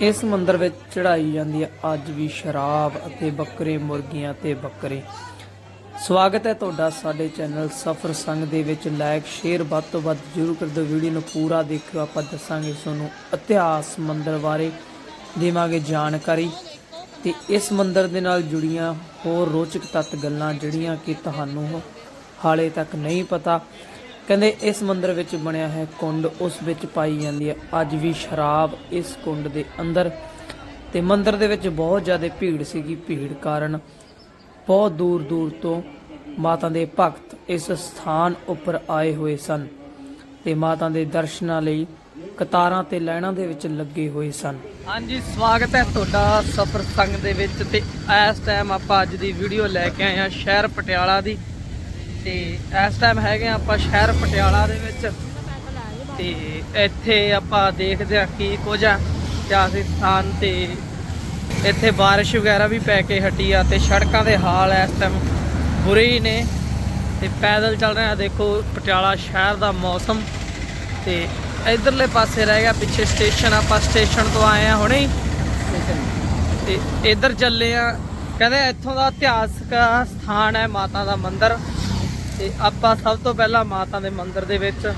ਇਸ ਮੰਦਰ ਵਿੱਚ ਚੜਾਈ ਜਾਂਦੀ ਹੈ। ਅੱਜ ਵੀ ਸ਼ਰਾਬ ਅਤੇ ਬੱਕਰੇ, ਮੁਰਗੀਆਂ ਤੇ ਬੱਕਰੇ। ਸਵਾਗਤ ਹੈ ਤੁਹਾਡਾ ਸਾਡੇ ਚੈਨਲ ਸਫਰ ਸੰਗ ਦੇ ਵਿੱਚ। ਲਾਈਕ, ਸ਼ੇਅਰ ਵੱਧ ਤੋਂ ਵੱਧ ਜਰੂਰ ਕਰ ਦਿਓ। ਵੀਡੀਓ ਨੂੰ ਪੂਰਾ ਦੇਖਿਓ। ਆਪਾਂ ਦੱਸਾਂਗੇ ਤੁਹਾਨੂੰ ਇਤਿਹਾਸ ਮੰਦਰ ਬਾਰੇ, ਦੇਵਾਂਗੇ ਜਾਣਕਾਰੀ। ਤੇ ਇਸ ਮੰਦਰ ਦੇ ਨਾਲ ਜੁੜੀਆਂ ਹੋਰ ਰੋਚਕ ਤੱਤ, ਗੱਲਾਂ ਜਿਹੜੀਆਂ ਕਿ ਤੁਹਾਨੂੰ ਹਾਲੇ ਤੱਕ ਨਹੀਂ ਪਤਾ। ਕਹਿੰਦੇ ਇਸ ਮੰਦਰ ਵਿੱਚ ਬਣਿਆ ਹੈ ਕੁੰਡ, ਉਸ ਵਿੱਚ ਪਾਈ ਜਾਂਦੀ ਹੈ ਅੱਜ ਵੀ ਸ਼ਰਾਬ ਇਸ ਕੁੰਡ ਦੇ ਅੰਦਰ। ਤੇ ਮੰਦਰ ਦੇ ਵਿੱਚ ਬਹੁਤ ਜ਼ਿਆਦਾ ਭੀੜ ਸੀਗੀ, ਭੀੜ ਕਾਰਨ ਬਹੁਤ ਦੂਰ ਦੂਰ ਤੋਂ ਮਾਤਾ ਦੇ ਭਗਤ ਇਸ ਸਥਾਨ ਉੱਪਰ ਆਏ ਹੋਏ ਸਨ ਤੇ ਮਾਤਾ ਦੇ ਦਰਸ਼ਨਾਂ ਲਈ ਕਤਾਰਾਂ ਤੇ ਲਾਈਨਾਂ ਦੇ ਵਿੱਚ ਲੱਗੇ ਹੋਏ ਸਨ। ਹਾਂਜੀ, ਸਵਾਗਤ ਹੈ ਤੁਹਾਡਾ ਸਫਰ ਸੰਗ ਦੇ ਵਿੱਚ ਤੇ ਇਸ ਟਾਈਮ ਆਪਾਂ ਅੱਜ ਦੀ ਵੀਡੀਓ ਲੈ ਕੇ ਆਏ ਹਾਂ ਸ਼ਹਿਰ ਪਟਿਆਲਾ ਦੀ। ਤੇ ਇਸ ਟਾਈਮ ਹੈਗੇ ਹਾਂ ਆਪਾਂ ਸ਼ਹਿਰ ਪਟਿਆਲਾ ਦੇ ਵਿੱਚ ਤੇ ਇੱਥੇ ਆਪਾਂ ਦੇਖਦੇ ਹਾਂ ਕੀ ਕੁਝ ਆ। ਇਤਿਹਾਸਿਕ ਸਥਾਨ ਤੇ ਇੱਥੇ ਬਾਰਿਸ਼ ਵਗੈਰਾ ਵੀ ਪੈ ਕੇ ਹਟੀ ਆ ਤੇ ਸੜਕਾਂ ਦੇ ਹਾਲ ਇਸ ਟਾਈਮ ਬੁਰੇ ਹੀ ਨੇ। ਤੇ ਪੈਦਲ ਚੱਲ ਰਹੇ ਆ, ਦੇਖੋ ਪਟਿਆਲਾ ਸ਼ਹਿਰ ਦਾ ਮੌਸਮ। ਤੇ ਇਧਰਲੇ ਪਾਸੇ ਰਹਿ ਗਿਆ, ਪਿੱਛੇ ਸਟੇਸ਼ਨ ਆਪਾਂ ਸਟੇਸ਼ਨ ਤੋਂ ਆਏ ਆ ਹੁਣੇ ਹੀ। ਤੇ ਇੱਧਰ ਚੱਲੇ ਆ ਕਹਿੰਦੇ ਇੱਥੋਂ ਦਾ ਇਤਿਹਾਸਕ ਸਥਾਨ ਹੈ ਮਾਤਾ ਦਾ ਮੰਦਿਰ। ਤੇ ਆਪਾਂ ਸਭ ਤੋਂ ਪਹਿਲਾਂ ਮਾਤਾ ਦੇ ਮੰਦਿਰ ਦੇ ਵਿੱਚ,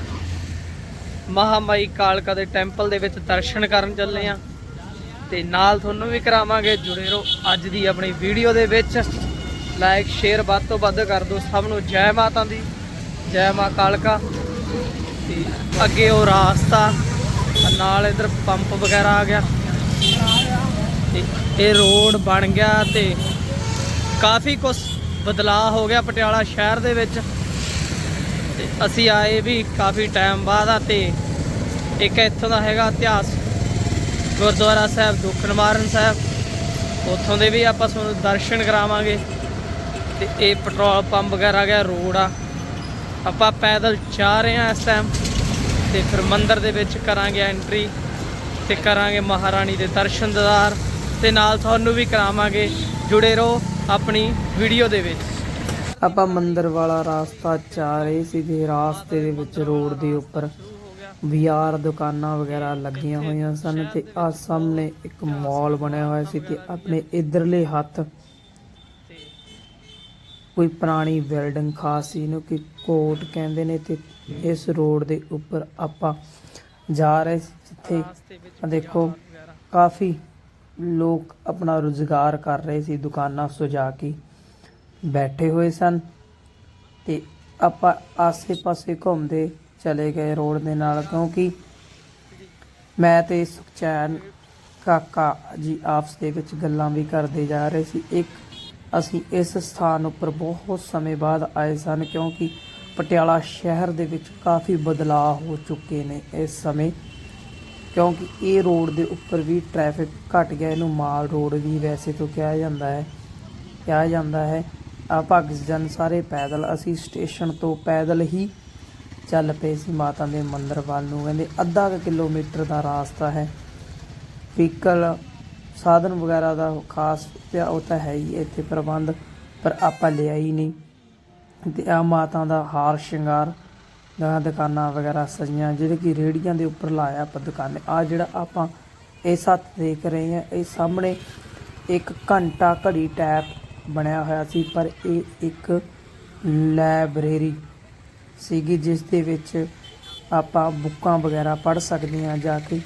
ਮਹਾਮਾਈ ਕਾਲਕਾ ਦੇ ਟੈਂਪਲ ਦੇ ਵਿੱਚ ਦਰਸ਼ਨ ਕਰਨ ਚੱਲੇ ਆ ਤੇ ਨਾਲ ਤੁਹਾਨੂੰ ਵੀ ਕਰਾਵਾਂਗੇ, ਜੁੜੇ ਰਹੋ ਅੱਜ ਦੀ ਆਪਣੀ ਵੀਡੀਓ ਦੇ ਵਿੱਚ। ਲਾਈਕ ਸ਼ੇਅਰ ਵੱਧ ਤੋਂ ਵੱਧ ਕਰ ਦਿਓ ਸਭ ਨੂੰ। ਜੈ ਮਾਤਾ ਦੀ, ਜੈ ਮਾਂ ਕਾਲਕਾ। ਤੇ ਅੱਗੇ ਉਹ ਰਾਸਤਾ ਨਾਲ ਇਧਰ ਪੰਪ ਵਗੈਰਾ ਆ ਗਿਆ। ਤੇ ਇਹ ਰੋਡ ਬਣ ਗਿਆ ਤੇ ਕਾਫੀ ਕੁਝ ਬਦਲਾਅ ਹੋ ਗਿਆ ਪਟਿਆਲਾ ਸ਼ਹਿਰ ਦੇ ਵਿੱਚ। ਤੇ ਅਸੀਂ ਆਏ ਵੀ ਕਾਫੀ ਟਾਈਮ ਬਾਅਦ ਆ ਤੇ ਇੱਕ ਇੱਥੋਂ ਦਾ ਹੈਗਾ ਇਤਿਹਾਸ। ਗੁਰਦੁਆਰਾ ਸਾਹਿਬ, ਦੁਖਨਿਵਾਰਨ ਸਾਹਿਬ। ਉੱਥੋਂ ਦੇ ਵੀ ਆਪਾਂ ਤੁਹਾਨੂੰ ਦਰਸ਼ਨ ਕਰਾਵਾਂਗੇ। ਤੇ ਇਹ ਪੈਟਰੋਲ ਪੰਪ ਵਗੈਰਾ ਗਿਆ, ਰੋਡ ਆ। ਆਪਾਂ ਪੈਦਲ ਜਾ ਰਹੇ ਹਾਂ ਇਸ ਟਾਈਮ ਤੇ ਫਿਰ ਮੰਦਿਰ ਦੇ ਵਿੱਚ ਕਰਾਂਗੇ ਐਂਟਰੀ ਤੇ ਕਰਾਂਗੇ ਮਹਾਰਾਣੀ ਦੇ ਦਰਸ਼ਨ ਦਿਦਾਰ। ਤੇ ਨਾਲ ਤੁਹਾਨੂੰ ਵੀ ਕਰਾਵਾਂਗੇ। ਜੁੜੇ ਰਹੋ। ਆਪਣੀ ਵੀਡੀਓ ਦੇ ਵਿੱਚ। ਆਪਾਂ ਮੰਦਿਰ ਵਾਲਾ ਰਾਸਤਾ ਚਾ ਰਹੇ ਸੀ ਤੇ ਰਾਸਤੇ ਦੇ ਵਿੱਚ ਰੋਡ ਦੇ ਉੱਪਰ। ਵੀਆਰ ਦੁਕਾਨਾਂ ਵਗੈਰਾ ਲੱਗੀਆਂ ਹੋਈਆਂ ਸਨ ਤੇ ਆ ਸਾਹਮਣੇ ਇੱਕ ਮਾਲ ਬਣਿਆ ਹੋਇਆ ਸੀ ਤੇ ਆਪਣੇ ਇਧਰਲੇ ਹੱਥ ਕੋਈ ਪੁਰਾਣੀ ਬਿਲਡਿੰਗ ਖਾਸ ਸੀ ਇਹਨੂੰ ਕਿ ਕੋਟ ਕਹਿੰਦੇ ਨੇ ਤੇ ਇਸ ਰੋਡ ਦੇ ਉੱਪਰ ਆਪਾਂ ਜਾ ਰਹੇ ਸੀ ਜਿੱਥੇ ਦੇਖੋ ਕਾਫੀ ਲੋਕ ਆਪਣਾ ਰੁਜ਼ਗਾਰ ਕਰ ਰਹੇ ਸੀ, ਦੁਕਾਨਾਂ ਸਜਾ ਕੇ ਬੈਠੇ ਹੋਏ ਸਨ ਤੇ ਆਪਾਂ ਆਸੇ-ਪਾਸੇ ਘੁੰਮਦੇ ਚਲੇ ਗਏ ਰੋਡ ਦੇ ਨਾਲ, ਕਿਉਂਕਿ ਮੈਂ ਤੇ ਸੁਖਚੈਨ ਕਾਕਾ ਜੀ ਆਪਸ ਦੇ ਵਿੱਚ ਗੱਲਾਂ ਵੀ ਕਰਦੇ ਜਾ ਰਹੇ ਸੀ। ਇੱਕ, ਅਸੀਂ ਇਸ ਸਥਾਨ ਉੱਪਰ ਬਹੁਤ ਸਮੇਂ ਬਾਅਦ ਆਏ ਸਨ, ਕਿਉਂਕਿ ਪਟਿਆਲਾ ਸ਼ਹਿਰ ਦੇ ਵਿੱਚ ਕਾਫੀ ਬਦਲਾਅ ਹੋ ਚੁੱਕੇ ਨੇ ਇਸ ਸਮੇਂ। ਕਿਉਂਕਿ ਇਹ ਰੋਡ ਦੇ ਉੱਪਰ ਵੀ ਟ੍ਰੈਫਿਕ ਘਟ ਗਿਆ, ਇਹਨੂੰ ਮਾਲ ਰੋਡ ਵੀ ਵੈਸੇ ਤੋਂ ਕਿਹਾ ਜਾਂਦਾ ਹੈ, ਕਿਹਾ ਜਾਂਦਾ ਹੈ। ਆ ਭਗਤ ਜਨ ਸਾਰੇ ਪੈਦਲ, ਅਸੀਂ ਸਟੇਸ਼ਨ ਤੋਂ ਪੈਦਲ ਹੀ ਚੱਲ ਪਏ ਸੀ ਮਾਤਾ ਦੇ ਮੰਦਿਰ ਵੱਲ ਨੂੰ। ਕਹਿੰਦੇ ਅੱਧਾ ਕੁ ਕਿਲੋਮੀਟਰ ਦਾ ਰਾਸਤਾ ਹੈ। ਵਹੀਕਲ ਸਾਧਨ ਵਗੈਰਾ ਦਾ ਖਾਸ ਪਿਆ, ਉਹ ਤਾਂ ਹੈ ਹੀ ਇੱਥੇ ਪ੍ਰਬੰਧ, ਪਰ ਆਪਾਂ ਲਿਆ ਹੀ ਨਹੀਂ। ਤੇ ਆ ਮਾਤਾ ਦਾ ਹਾਰ ਸ਼ਿੰਗਾਰ ਦਾ ਦੁਕਾਨਾਂ ਵਗੈਰਾ ਸਜੀਆਂ ਜਿਹੜੇ ਕਿ ਰੇੜੀਆਂ ਦੇ ਉੱਪਰ ਲਾਇਆ ਆਪਾਂ ਦੁਕਾਨੇ। ਆ ਜਿਹੜਾ ਆਪਾਂ ਇਸ ਹੱਥ ਦੇਖ ਰਹੇ ਹਾਂ ਇਹ ਸਾਹਮਣੇ ਇੱਕ ਘੰਟਾ ਘੜੀ ਟੈਪ ਬਣਿਆ ਹੋਇਆ ਸੀ ਪਰ ਇਹ ਇੱਕ ਲਾਇਬ੍ਰੇਰੀ ਸੀਗੀ ਜਿਸ ਦੇ ਵਿੱਚ ਆਪਾਂ ਬੁੱਕਾਂ ਵਗੈਰਾ ਪੜ੍ਹ ਸਕਦੇ ਹਾਂ ਜਾ ਕੇ।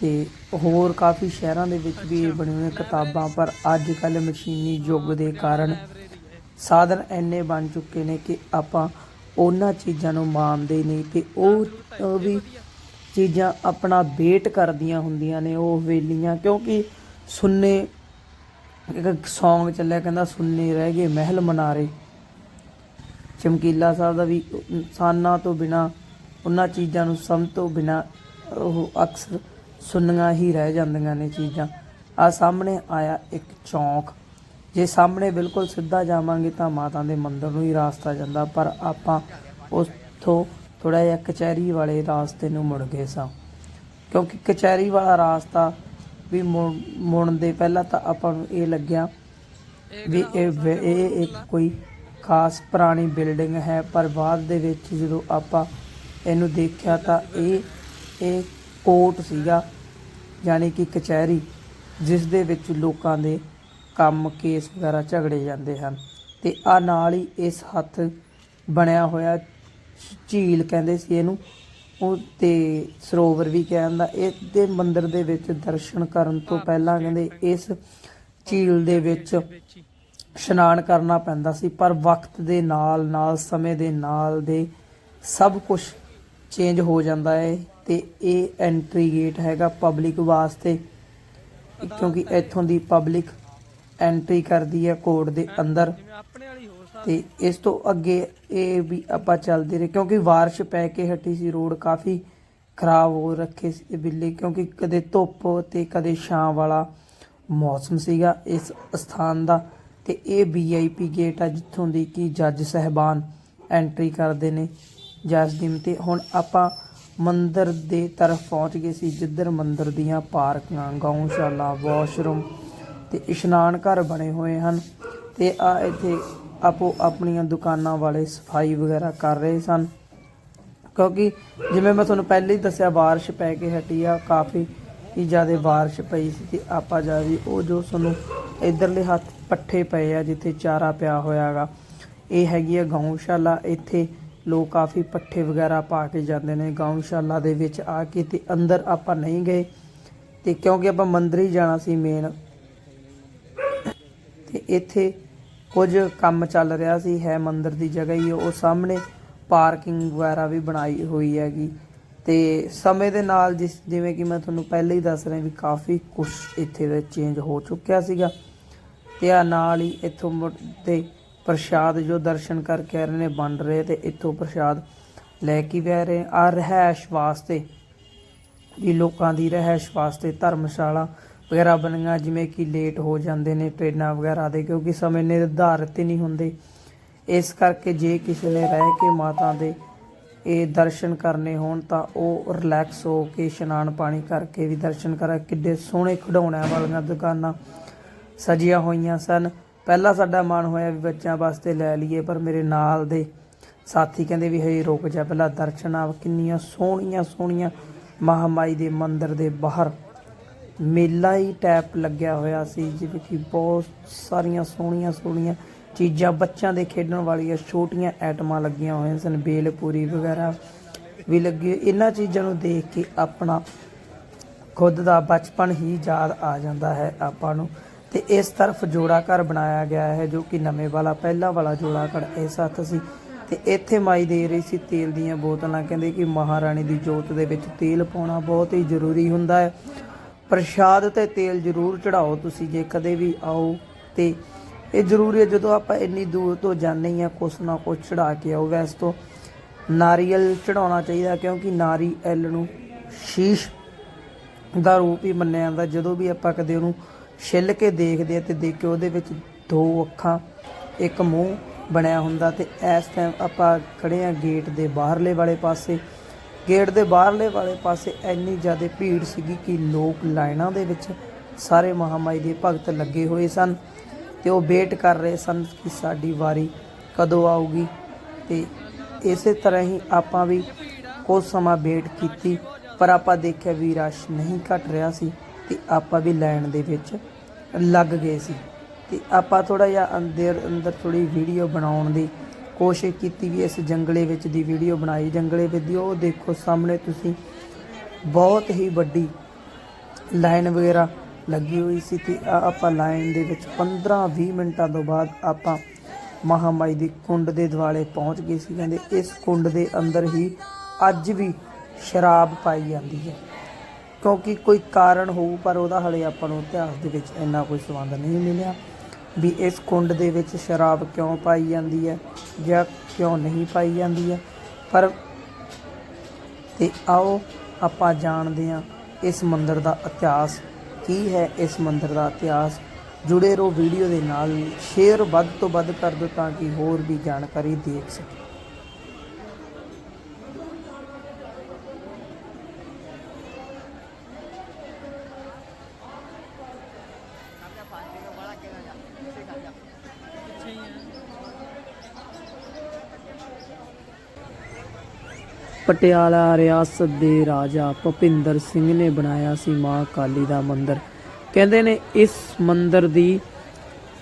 ਤੇ ਹੋਰ ਕਾਫੀ ਸ਼ਹਿਰਾਂ ਦੇ ਵਿੱਚ ਵੀ ਇਹ ਬਣੇ ਹੋਏ ਕਿਤਾਬਾਂ ਪਰ ਅੱਜ ਕੱਲ ਮਸ਼ੀਨੀ ਯੁੱਗ ਦੇ ਕਾਰਨ ਸਾਧਨ ਇੰਨੇ ਬਣ ਚੁੱਕੇ ਨੇ ਕਿ ਆਪਾਂ ਉਹਨਾਂ ਚੀਜ਼ਾਂ ਨੂੰ ਮਾਣਦੇ ਨਹੀਂ ਤੇ ਉਹ ਉਹ ਵੀ ਚੀਜ਼ਾਂ ਆਪਣਾ ਵੇਟ ਕਰਦੀਆਂ ਹੁੰਦੀਆਂ ਨੇ, ਉਹ ਹਵੇਲੀਆਂ ਕਿਉਂਕਿ ਸੁੰਨੇ ਇੱਕ ਸੌਂਗ ਚੱਲਿਆ, ਕਹਿੰਦਾ ਸੁੰਨੇ ਰਹਿ ਗਏ, ਮਹਿਲ ਮਨਾਰੇ। ਚਮਕੀਲਾ ਸਾਹਿਬ ਦਾ ਵੀ ਇਨਸਾਨਾਂ ਤੋਂ ਬਿਨਾ, ਉਹਨਾਂ ਚੀਜ਼ਾਂ ਨੂੰ ਸਮ ਤੋਂ ਬਿਨਾ ਉਹ ਅਕਸਰ ਸੁੰਨੀਆਂ ਹੀ ਰਹਿ ਜਾਂਦੀਆਂ ਨੇ ਚੀਜ਼ਾਂ। ਆ ਸਾਹਮਣੇ ਆਇਆ ਇੱਕ ਚੌਂਕ। ਜੇ ਸਾਹਮਣੇ ਬਿਲਕੁਲ ਸਿੱਧਾ ਜਾਵਾਂਗੇ ਤਾਂ ਮਾਤਾ ਦੇ ਮੰਦਿਰ ਨੂੰ ਹੀ ਰਾਸਤਾ ਜਾਂਦਾ, ਪਰ ਆਪਾਂ ਉੱਥੋਂ ਥੋੜਾ ਜਿਹਾ ਕਚਹਿਰੀ ਵਾਲੇ ਰਾਸਤੇ ਨੂੰ ਮੁੜ ਗਏ ਸਾਂ। ਕਿਉਂਕਿ ਕਚਹਿਰੀ ਵਾਲਾ ਰਾਸਤਾ ਵੀ ਮੁੜ- ਮੁੜਨ ਦੇ ਪਹਿਲਾਂ ਤਾਂ ਆਪਾਂ ਨੂੰ ਇਹ ਲੱਗਿਆ ਵੀ ਇਹ ਇਹ ਇੱਕ ਕੋਈ ਖਾਸ ਪੁਰਾਣੀ ਬਿਲਡਿੰਗ ਹੈ, ਪਰ ਬਾਅਦ ਦੇ ਵਿੱਚ ਜਦੋਂ ਆਪਾਂ ਇਹਨੂੰ ਦੇਖਿਆ ਤਾਂ ਇਹ ਇਹ ਕੋਟ ਸੀਗਾ, ਯਾਨੀ ਕਿ ਕਚਹਿਰੀ, ਜਿਸ ਦੇ ਵਿੱਚ ਲੋਕਾਂ ਦੇ ਕੰਮ, ਕੇਸ ਵਗੈਰਾ ਝਗੜੇ ਜਾਂਦੇ ਹਨ। ਤੇ ਆ ਨਾਲ ਹੀ ਇਸ ਹੱਥ ਬਣਿਆ ਹੋਇਆ ਝੀਲ ਕਹਿੰਦੇ ਸੀ ਇਹਨੂੰ। ਉਹ ਤੇ ਸਰੋਵਰ ਵੀ ਕਹਿੰਦਾ ਇਸ ਦੇ ਮੰਦਿਰ ਦੇ ਵਿੱਚ ਦਰਸ਼ਨ ਕਰਨ ਤੋਂ ਪਹਿਲਾਂ ਕਹਿੰਦੇ ਇਸ ਝੀਲ ਦੇ ਵਿੱਚ ਇਸ਼ਨਾਨ ਕਰਨਾ ਪੈਂਦਾ ਸੀ। ਪਰ ਵਕਤ ਦੇ ਨਾਲ ਨਾਲ, ਸਮੇਂ ਦੇ ਨਾਲ ਦੇ ਸਭ ਕੁਝ ਚੇਂਜ ਹੋ ਜਾਂਦਾ ਹੈ ਤੇ ਇਹ ਐਂਟਰੀ ਗੇਟ ਹੈਗਾ ਪਬਲਿਕ ਵਾਸਤੇ, ਕਿਉਂਕਿ ਇੱਥੋਂ ਦੀ ਪਬਲਿਕ ਐਂਟਰੀ ਕਰਦੀ ਹੈ ਕੋਰਟ ਦੇ ਅੰਦਰ। ਤੇ ਇਸ ਤੋਂ ਅੱਗੇ ਇਹ ਵੀ ਆਪਾਂ ਚੱਲਦੇ ਰਹੇ ਕਿਉਂਕਿ ਬਾਰਿਸ਼ ਪੈ ਕੇ ਹਟੀ ਸੀ ਰੋਡ ਕਾਫੀ ਖਰਾਬ ਹੋ ਰੱਖੇ ਸੀ ਬਿੱਲੇ ਕਿਉਂਕਿ ਕਦੇ ਧੁੱਪ ਤੇ ਕਦੇ ਛਾਂ ਵਾਲਾ ਮੌਸਮ ਸੀਗਾ ਇਸ ਸਥਾਨ ਦਾ। ਤੇ ਇਹ ਵੀਆਈਪੀ ਗੇਟ ਆ ਜਿੱਥੋਂ ਦੀ ਕਿ ਜੱਜ ਸਹਿਬਾਨ ਐਂਟਰੀ ਕਰਦੇ ਨੇ ਜੱਜ ਦਿਨ ਤੇ ਹੁਣ ਆਪਾਂ ਮੰਦਿਰ ਦੇ ਤਰਫ ਪਹੁੰਚ ਗਏ ਸੀ ਜਿੱਧਰ ਮੰਦਿਰ ਦੀਆਂ ਪਾਰਕਾਂ ਗਊਸ਼ਾਲਾ ਵਾਸ਼ਰੂਮ ਤੇ ਇਸ਼ਨਾਨ ਘਰ ਬਣੇ ਹੋਏ ਹਨ ਤੇ ਆ ਇੱਥੇ ਆਪੋ ਆਪਣੀਆਂ ਦੁਕਾਨਾਂ ਵਾਲੇ ਸਫ਼ਾਈ ਵਗੈਰਾ ਕਰ ਰਹੇ ਸਨ। ਕਿਉਂਕਿ ਜਿਵੇਂ ਮੈਂ ਤੁਹਾਨੂੰ ਪਹਿਲੇ ਹੀ ਦੱਸਿਆ, ਬਾਰਿਸ਼ ਪੈ ਕੇ ਹਟੀ ਆ, ਕਾਫੀ ਹੀ ਜ਼ਿਆਦਾ ਬਾਰਿਸ਼ ਪਈ ਸੀ ਤੇ ਆਪਾਂ ਜਾ ਵੀ ਉਹ ਜੋ ਸਾਨੂੰ ਇਧਰਲੇ ਹੱਥ ਪੱਠੇ ਪਏ ਆ ਜਿੱਥੇ ਚਾਰਾ ਪਿਆ ਹੋਇਆਗਾ ਇਹ ਹੈਗੀ ਆ ਗਊਸ਼ਾਲਾ। ਇੱਥੇ ਲੋਕ ਕਾਫੀ ਪੱਠੇ ਵਗੈਰਾ ਪਾ ਕੇ ਜਾਂਦੇ ਨੇ ਗਊਸ਼ਾਲਾ ਦੇ ਵਿੱਚ ਆ ਕੇ ਤੇ ਅੰਦਰ ਆਪਾਂ ਨਹੀਂ ਗਏ। ਤੇ ਕਿਉਂਕਿ ਆਪਾਂ ਮੰਦਰ ਹੀ ਜਾਣਾ ਸੀ ਮੇਨ ਤੇ ਇੱਥੇ ਕੁਝ ਕੰਮ ਚੱਲ ਰਿਹਾ ਸੀ, ਹੈ ਮੰਦਿਰ ਦੀ ਜਗ੍ਹਾ ਹੀ, ਉਹ ਸਾਹਮਣੇ ਪਾਰਕਿੰਗ ਵਗੈਰਾ ਵੀ ਬਣਾਈ ਹੋਈ ਹੈਗੀ। ਤੇ ਸਮੇਂ ਦੇ ਨਾਲ ਜਿਸ, ਜਿਵੇਂ ਕਿ ਮੈਂ ਤੁਹਾਨੂੰ ਪਹਿਲਾਂ ਹੀ ਦੱਸ ਰਿਹਾ ਵੀ ਕਾਫੀ ਕੁਝ ਇੱਥੇ ਦਾ ਚੇਂਜ ਹੋ ਚੁੱਕਿਆ ਸੀਗਾ। ਤੇ ਆ ਨਾਲ ਹੀ ਇੱਥੋਂ ਮੁੜਦੇ ਪ੍ਰਸ਼ਾਦ ਜੋ ਦਰਸ਼ਨ ਕਰਕੇ ਆ ਰਹੇ ਨੇ, ਬਣ ਰਹੇ ਤੇ ਇੱਥੋਂ ਪ੍ਰਸ਼ਾਦ ਲੈ ਕੇ ਵਹਿ ਰਹੇ ਆ। ਰਹਿائش ਵਾਸਤੇ ਵੀ ਲੋਕਾਂ ਦੀ ਰਹਿائش ਵਾਸਤੇ ਧਰਮਸ਼ਾਲਾ ਵਗੈਰਾ ਬਣੀਆਂ, ਜਿਵੇਂ ਕਿ ਲੇਟ ਹੋ ਜਾਂਦੇ ਨੇ ਟ੍ਰੇਨਾਂ ਵਗੈਰਾ ਦੇ, ਕਿਉਂਕਿ ਸਮੇਂ ਨਿਰਧਾਰਿਤ ਹੀ ਨਹੀਂ ਹੁੰਦੇ। ਇਸ ਕਰਕੇ ਜੇ ਕਿਸੇ ਨੇ ਰਹਿ ਕੇ ਮਾਤਾ ਦੇ ਇਹ ਦਰਸ਼ਨ ਕਰਨੇ ਹੋਣ, ਤਾਂ ਉਹ ਰਿਲੈਕਸ ਹੋ ਕੇ ਇਸ਼ਨਾਨ ਪਾਣੀ ਕਰਕੇ ਵੀ ਦਰਸ਼ਨ ਕਰਾ ਕਿੱਡੇ ਸੋਹਣੇ ਖਿਡੌਣਿਆਂ ਵਾਲੀਆਂ ਦੁਕਾਨਾਂ ਸਜੀਆਂ ਹੋਈਆਂ ਸਨ। ਪਹਿਲਾਂ ਸਾਡਾ ਮਨ ਹੋਇਆ ਵੀ ਬੱਚਿਆਂ ਵਾਸਤੇ ਲੈ ਲਈਏ, ਪਰ ਮੇਰੇ ਨਾਲ ਦੇ ਸਾਥੀ ਕਹਿੰਦੇ ਵੀ ਹਜੇ ਰੁਕ ਜਾ, ਪਹਿਲਾਂ ਦਰਸ਼ਨ ਆ ਕਿੰਨੀਆਂ ਸੋਹਣੀਆਂ ਸੋਹਣੀਆਂ ਮਹਾਮਾਈ ਦੇ ਮੰਦਿਰ ਦੇ ਬਾਹਰ ਮੇਲਾ ਹੀ ਟੈਪ ਲੱਗਿਆ ਹੋਇਆ ਸੀ, ਜਿਵੇਂ ਕਿ ਬਹੁਤ ਸਾਰੀਆਂ ਸੋਹਣੀਆਂ ਸੋਹਣੀਆਂ ਚੀਜ਼ਾਂ ਬੱਚਿਆਂ ਦੇ ਖੇਡਣ ਵਾਲੀਆਂ ਛੋਟੀਆਂ ਐਟਮਾਂ ਲੱਗੀਆਂ ਹੋਈਆਂ ਸਨ ਬੇਲਪੂਰੀ ਵਗੈਰਾ ਵੀ ਲੱਗੀ ਇਹਨਾਂ ਚੀਜ਼ਾਂ ਨੂੰ ਦੇਖ ਕੇ ਆਪਣਾ ਖੁਦ ਦਾ ਬਚਪਨ ਹੀ ਯਾਦ ਆ ਜਾਂਦਾ ਹੈ ਆਪਾਂ ਨੂੰ। ਤੇ ਇਸ ਤਰਫ ਜੋੜਾ ਘਰ ਬਣਾਇਆ ਗਿਆ ਹੈ, ਜੋ ਕਿ ਨਵੇਂ ਵਾਲਾ, ਪਹਿਲਾ ਵਾਲਾ ਜੋੜਾ ਘਰ ਇਸ ਹੱਥ ਸੀ। ਤੇ ਇੱਥੇ ਮਾਈ ਦੇ ਰਹੀ ਸੀ ਤੇਲ ਦੀਆਂ ਬੋਤਲਾਂ, ਕਹਿੰਦੇ ਕਿ ਮਹਾਰਾਣੀ ਦੀ ਜੋਤ ਦੇ ਵਿੱਚ ਤੇਲ ਪਾਉਣਾ ਬਹੁਤ ਹੀ ਜ਼ਰੂਰੀ ਹੁੰਦਾ ਹੈ। ਪ੍ਰਸ਼ਾਦ ਤੇ ਤੇਲ ਜ਼ਰੂਰ ਚੜਾਓ, ਤੁਸੀਂ ਜੇ ਕਦੇ ਵੀ ਆਓ ਤੇ ਇਹ ਜ਼ਰੂਰੀ ਹੈ ਜਦੋਂ ਆਪਾਂ ਇੰਨੀ ਦੂਰ ਤੋਂ ਜਾਂਦੇ ਹਾਂ, ਕੁਛ ਨਾ ਕੁਛ ਚੜਾ ਕੇ ਆਓ। ਵੈਸੇ ਤੋਂ ਨਾਰੀਅਲ ਚੜਾਉਣਾ ਚਾਹੀਦਾ, ਕਿਉਂਕਿ ਨਾਰੀਅਲ ਨੂੰ ਸ਼ੀਸ਼ ਦਾ ਰੂਪ ਹੀ ਮੰਨਿਆ ਜਾਂਦਾ। ਜਦੋਂ ਵੀ ਆਪਾਂ ਕਦੇ ਉਹਨੂੰ ਛਿੱਲ ਕੇ ਦੇਖਦੇ ਆ ਤੇ ਦੇਖਿਓ ਉਹਦੇ ਵਿੱਚ ਦੋ ਅੱਖਾਂ, ਇੱਕ ਮੂੰਹ ਬਣਿਆ ਹੁੰਦਾ ਤੇ ਇਸ ਟਾਈਮ ਆਪਾਂ ਖੜੇ ਆ ਗੇਟ ਦੇ ਬਾਹਰਲੇ ਵਾਲੇ ਪਾਸੇ ਗੇਟ ਦੇ ਬਾਹਰਲੇ ਵਾਲੇ ਪਾਸੇ ਇੰਨੀ ਜ਼ਿਆਦਾ ਭੀੜ ਸੀਗੀ ਕਿ ਲੋਕ ਲਾਈਨਾਂ ਦੇ ਵਿੱਚ ਸਾਰੇ ਮਹਾਮਾਈ ਦੇ ਭਗਤ ਲੱਗੇ ਹੋਏ ਸਨ ਤੇ ਉਹ ਵੇਟ ਕਰ ਰਹੇ ਸਨ ਕਿ ਸਾਡੀ ਵਾਰੀ ਕਦੋਂ ਆਊਗੀ ਤੇ ਇਸੇ ਤਰ੍ਹਾਂ ਹੀ ਆਪਾਂ ਵੀ ਕੁਝ ਸਮਾਂ ਵੇਟ ਕੀਤੀ, ਪਰ ਆਪਾਂ ਦੇਖਿਆ ਵੀ ਰਸ਼ ਨਹੀਂ ਘਟ ਰਿਹਾ ਸੀ ਤੇ ਆਪਾਂ ਵੀ ਲਾਈਨ ਦੇ ਵਿੱਚ ਲੱਗ ਗਏ ਸੀ। ਤੇ ਆਪਾਂ ਥੋੜਾ ਜਿਹਾ ਅੰਦਰ ਅੰਦਰ ਥੋੜੀ ਵੀਡੀਓ ਬਣਾਉਣ ਦੀ ਕੋਸ਼ਿਸ਼ ਕੀਤੀ ਵੀ ਇਸ ਜੰਗਲੇ ਵਿੱਚ ਦੀ ਵੀਡੀਓ ਬਣਾਈ। ਜੰਗਲੇ ਵਿੱਚ ਦੀ ਉਹ ਦੇਖੋ ਸਾਹਮਣੇ ਤੁਸੀਂ ਬਹੁਤ ਹੀ ਵੱਡੀ ਲਾਈਨ ਵਗੈਰਾ ਲੱਗੀ ਹੋਈ ਸੀ ਤੇ ਆਪਾਂ ਲਾਈਨ ਦੇ ਵਿੱਚ 15-20 ਮਿੰਟਾਂ ਤੋਂ ਬਾਅਦ ਆਪਾਂ ਮਹਾਮਾਈ ਦੀ ਕੁੰਡ ਦੇ ਦਿਵਾਲੇ ਪਹੁੰਚ ਗਏ ਸੀ। ਕਹਿੰਦੇ ਇਸ ਕੁੰਡ ਦੇ ਅੰਦਰ ਹੀ ਅੱਜ ਵੀ ਸ਼ਰਾਬ ਪਾਈ ਜਾਂਦੀ ਹੈ। ਕਿਉਂਕਿ ਕੋਈ ਕਾਰਨ ਹੋਊ ਪਰ ਉਹਦਾ ਹਲੇ ਆਪਾਂ ਨੂੰ ਇਤਿਹਾਸ ਦੇ ਵਿੱਚ ਇੰਨਾ ਕੋਈ ਸਬੰਧ ਨਹੀਂ ਮਿਲਿਆ। ਵੀ ਇਸ ਕੁੰਡ ਦੇ ਵਿੱਚ ਸ਼ਰਾਬ ਕਿਉਂ ਪਾਈ ਜਾਂਦੀ ਹੈ ਜਾਂ ਕਿਉਂ ਨਹੀਂ ਪਾਈ ਜਾਂਦੀ ਹੈ? ਪਰ ਤੇ ਆਓ ਆਪਾਂ ਜਾਣਦੇ ਹਾਂ ਇਸ ਮੰਦਰ ਦਾ ਇਤਿਹਾਸ ਕੀ ਹੈ, ਇਸ ਮੰਦਰ ਦਾ ਇਤਿਹਾਸ। ਜੁੜੇ ਰਹੋ ਵੀਡੀਓ ਦੇ ਨਾਲ, ਸ਼ੇਅਰ ਵੱਧ ਤੋਂ ਵੱਧ ਕਰ ਦਿਓ ਤਾਂ ਕਿ ਹੋਰ ਵੀ ਜਾਣਕਾਰੀ ਦੇਖ ਸਕੋ ਪਟਿਆਲਾ ਰਿਆਸਤ ਦੇ ਰਾਜਾ ਭੁਪਿੰਦਰ ਸਿੰਘ ਨੇ ਬਣਾਇਆ ਸੀ ਮਾਂ ਕਾਲੀ ਦਾ ਮੰਦਿਰ। ਕਹਿੰਦੇ ਨੇ ਇਸ ਮੰਦਿਰ ਦੀ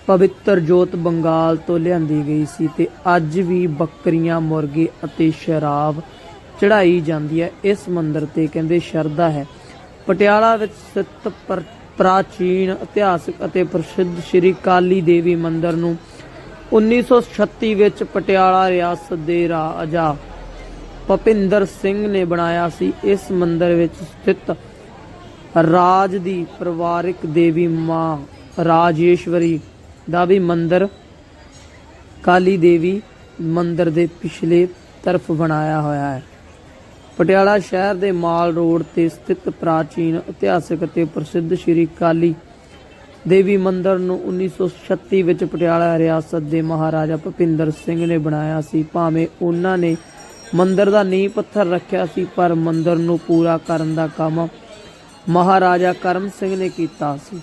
ਪਵਿੱਤਰ ਜੋਤ ਬੰਗਾਲ ਤੋਂ ਲਿਆਂਦੀ ਗਈ ਸੀ ਤੇ ਅੱਜ ਵੀ ਬੱਕਰੀਆਂ, ਮੁਰਗੇ ਅਤੇ ਸ਼ਰਾਬ ਚੜਾਈ ਜਾਂਦੀ ਹੈ। ਇਸ ਮੰਦਿਰ ਤੇ ਕਹਿੰਦੇ ਸ਼ਰਧਾ ਹੈ। ਪਟਿਆਲਾ ਵਿੱਚ ਸਥਿਤ ਪਰ- ਪ੍ਰਾਚੀਨ ਇਤਿਹਾਸਕ ਅਤੇ ਪ੍ਰਸਿੱਧ ਸ਼੍ਰੀ ਕਾਲੀ ਦੇਵੀ ਮੰਦਿਰ ਨੂੰ 1936 ਵਿੱਚ ਪਟਿਆਲਾ ਰਿਆਸਤ ਦੇ ਰਾਜਾ ਭਪਿੰਦਰ ਸਿੰਘ ਨੇ ਬਣਾਇਆ ਸੀ। ਇਸ ਮੰਦਿਰ ਵਿੱਚ ਸਥਿਤ ਰਾਜ ਦੀ ਪਰਿਵਾਰਿਕ ਦੇਵੀ ਮਾਂ ਰਾਜੇਸ਼ਵਰੀ ਦਾ ਵੀ ਮੰਦਿਰ, ਕਾਲੀ ਦੇਵੀ ਮੰਦਿਰ ਦੇ ਪਿਛਲੇ ਤਰਫ ਬਣਾਇਆ ਹੋਇਆ ਹੈ। ਪਟਿਆਲਾ ਸ਼ਹਿਰ ਦੇ ਮਾਲ ਰੋਡ ਤੇ ਸਥਿਤ ਪ੍ਰਾਚੀਨ ਇਤਿਹਾਸਕ ਅਤੇ ਪ੍ਰਸਿੱਧ ਸ਼੍ਰੀ ਕਾਲੀ ਦੇਵੀ ਮੰਦਿਰ ਨੂੰ 1936 ਵਿੱਚ ਪਟਿਆਲਾ ਰਿਆਸਤ ਦੇ ਮਹਾਰਾਜਾ ਭੁਪਿੰਦਰ ਸਿੰਘ ਨੇ ਬਣਾਇਆ ਸੀ। ਭਾਵੇਂ ਉਹਨਾਂ ਨੇ ਮੰਦਰ ਦਾ ਨੀਂਹ ਪੱਥਰ ਰੱਖਿਆ ਸੀ, ਪਰ ਮੰਦਰ ਨੂੰ ਪੂਰਾ ਕਰਨ ਦਾ ਕੰਮ ਮਹਾਰਾਜਾ ਕਰਮ ਸਿੰਘ ਨੇ ਕੀਤਾ ਸੀ।